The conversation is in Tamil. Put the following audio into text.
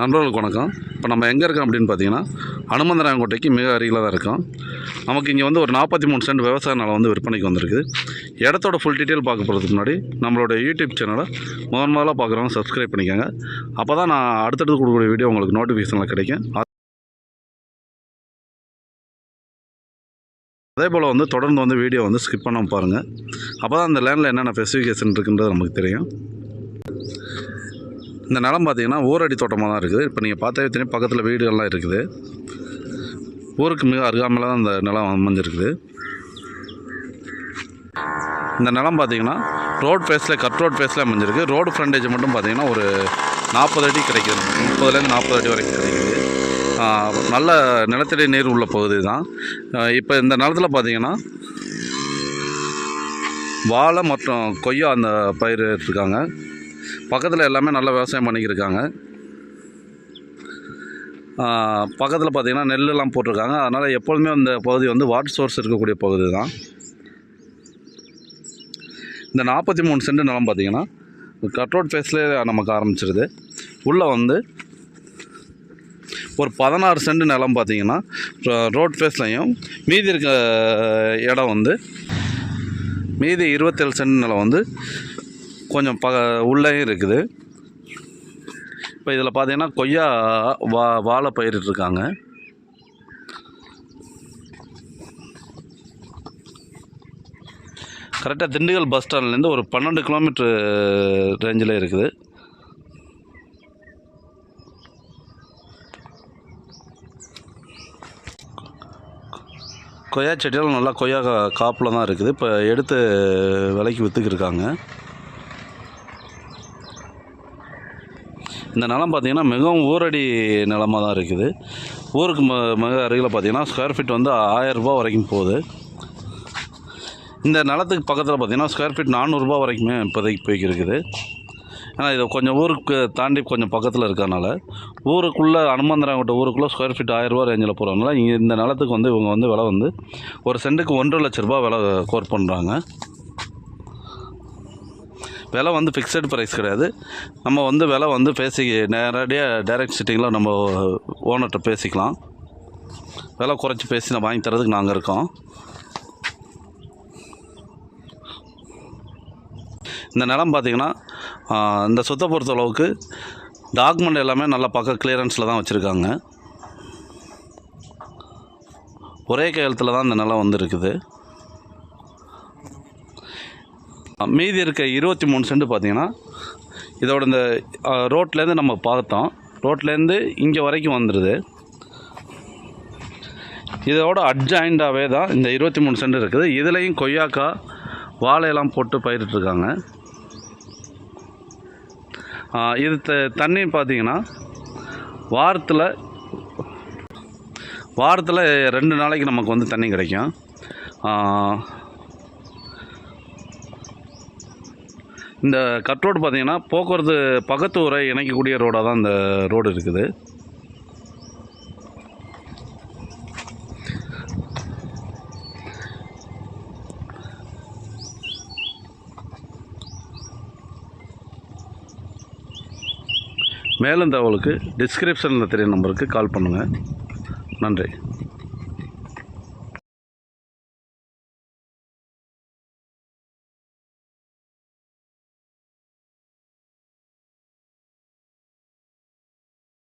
நண்பர்களுக்கு வணக்கம். இப்போ நம்ம எங்கே இருக்கோம் அப்படின்னு பார்த்தீங்கன்னா அனுமந்தராயங்கோட்டைக்கு மிக அருகில் தான் இருக்கோம். நமக்கு இங்கே வந்து ஒரு நாற்பத்தி மூணு சென்ட் விவசாய நிலம் வந்து விற்பனைக்கு வந்திருக்கு இடத்தோட ஃபுல் டீட்டெயில் பார்க்க போகிறதுக்கு முன்னாடி நம்மளோட யூடியூப் சேனலை முதன் முதலாக பார்க்குறவங்க சப்ஸ்கிரைப் பண்ணிக்கோங்க. அப்போ தான் நான் அடுத்தடுத்து கொடுக்கக்கூடிய வீடியோ உங்களுக்கு நோட்டிஃபிகேஷனில் கிடைக்கும். அதே போல் வந்து தொடர்ந்து வந்து வீடியோ வந்து ஸ்கிப் பண்ணாமல் பாருங்கள் அப்போ தான் அந்த லேண்டில் என்னென்ன ஸ்பெசிஃபிகேஷன் இருக்குன்றது நமக்கு தெரியும். இந்த நிலம் பார்த்தீங்கன்னா ஊரடி தோட்டமாக தான் இருக்குது. இப்போ நீங்கள் பார்த்தாவே தெரியும் பக்கத்தில் வீடுகள்லாம் இருக்குது. ஊருக்கு மிக அருகாமல் தான் இந்த நிலம் அமைஞ்சிருக்குது. இந்த நிலம் பார்த்தீங்கன்னா ரோட் ஃபேஸில் கட் ரோட் ஃபேஸில் அமைஞ்சிருக்கு. ரோடு ஃப்ரண்டேஜ் மட்டும் பார்த்தீங்கன்னா ஒரு நாற்பது அடி கிடைக்கிது. முப்பதுலேருந்து நாற்பது அடி வரைக்கும் கிடைக்கிது. நல்ல நிலத்தடி நீர் உள்ள பகுதி தான். இப்போ இந்த நிலத்தில் பார்த்தீங்கன்னா வாழை மற்றும் கொய்யா அந்த பயிர் இருக்காங்க பக்கத்தில் எல்லாமே நல்லா விவசாயம் பண்ணிக்கிருக்காங்க. பக்கத்தில் பார்த்தீங்கன்னா நெல்லெல்லாம் போட்டிருக்காங்க. அதனால் எப்பொழுதுமே அந்த பகுதி வந்து வாட்டர் சோர்ஸ் இருக்கக்கூடிய பகுதி தான் இந்த நாற்பத்தி மூணு சென்ட் நிலம் பார்த்தீங்கன்னா கட் ரோட் ஃபேஸ்லேயே நமக்கு ஆரம்பிச்சிருது. உள்ளே வந்து ஒரு பதினாறு சென்ட் நிலம் பார்த்தீங்கன்னா ரோட் ஃபேஸ்லையும் மீதி இருக்க இடம் வந்து மீதி இருபத்தேழு சென்ட் நிலம் வந்து கொஞ்சம் ப உள்ளேயும் இருக்குது. இப்போ இதில் பார்த்தீங்கன்னா கொய்யா வா வாழை பயிரிட்டுருக்காங்க கரெக்டாக திண்டுக்கல் பஸ் ஸ்டாண்ட்லேருந்து ஒரு பன்னெண்டு கிலோமீட்ரு ரேஞ்சில் இருக்குது. கொய்யா செடியெல்லாம் நல்லா கொய்யா காப்பில் தான் இருக்குது. இப்போ எடுத்து விலைக்கு விற்றுக்கிருக்காங்க இந்த நிலம் பார்த்தீங்கன்னா மிகவும் ஊரடி நிலமாக தான் இருக்குது. ஊருக்கு ம மிக அருகில் பார்த்தீங்கன்னா ஸ்கொயர் ஃபீட் வந்து ஆயரரூபா வரைக்கும் போகுது. இந்த நிலத்துக்கு பக்கத்தில் பார்த்தீங்கன்னா ஸ்கொயர் ஃபீட் நானூறுரூபா வரைக்குமே இப்போதைக்கு போய்க்கு இருக்குது. ஏன்னா இது கொஞ்சம் ஊருக்கு தாண்டி கொஞ்சம் பக்கத்தில் இருக்கறனால ஊருக்குள்ளே அனுமந்தராங்கிட்ட ஊருக்குள்ளே ஸ்கொயர் ஃபீட் ஆயிரரூபா ரேஞ்சில் போகிறதுனால இங்கே இந்த நிலத்துக்கு வந்து இவங்க வந்து விலை வந்து ஒரு சென்ட்டுக்கு ஒன்றரை லட்ச ரூபா விலை கோர் பண்ணுறாங்க விலை வந்து ஃபிக்ஸட் ப்ரைஸ் கிடையாது. நம்ம வந்து விலை வந்து பேசி நேரடியாக டைரக்ட் சிட்டிங்கில் நம்ம ஓனர்கிட்ட பேசிக்கலாம். விலை குறைச்சி பேசி நான் வாங்கி தரதுக்கு நாங்கள் இருக்கோம். இந்த நிலம் பார்த்தீங்கன்னா இந்த சொத்தை பொறுத்த அளவுக்கு டாக்குமெண்ட் எல்லாமே நல்லா பக்க கிளியரன்ஸில் தான் வச்சுருக்காங்க. ஒரே கையெழுத்தில் தான் இந்த நிலம் வந்து இருக்குது. மீதி இருக்க இருபத்தி மூணு சென்ட் பார்த்தீங்கன்னா இதோட இந்த ரோட்லேருந்து நம்ம பார்த்தோம். ரோட்லேருந்து இங்கே வரைக்கும் வந்துடுது இதோட அட்ஜாயிண்டாகவே தான் இந்த இருபத்தி மூணு சென்ட் இருக்குது. இதுலேயும் கொய்யாக்கா வாழையெல்லாம் போட்டு பயிரிட்டுருக்காங்க இது த தண்ணி பார்த்தீங்கன்னா வாரத்தில் வாரத்தில் ரெண்டு நாளைக்கு நமக்கு வந்து தண்ணி கிடைக்கும். இந்த கட் ரோடு பார்த்தீங்கன்னா போக்குவரத்து பக்கத்து ஊரை இணைக்கக்கூடிய ரோடாக தான் இந்த ரோடு இருக்குது. மேலும் தகவலுக்கு டிஸ்கிரிப்ஷனில் தெரிய நம்பருக்கு கால் பண்ணுங்கள் நன்றி.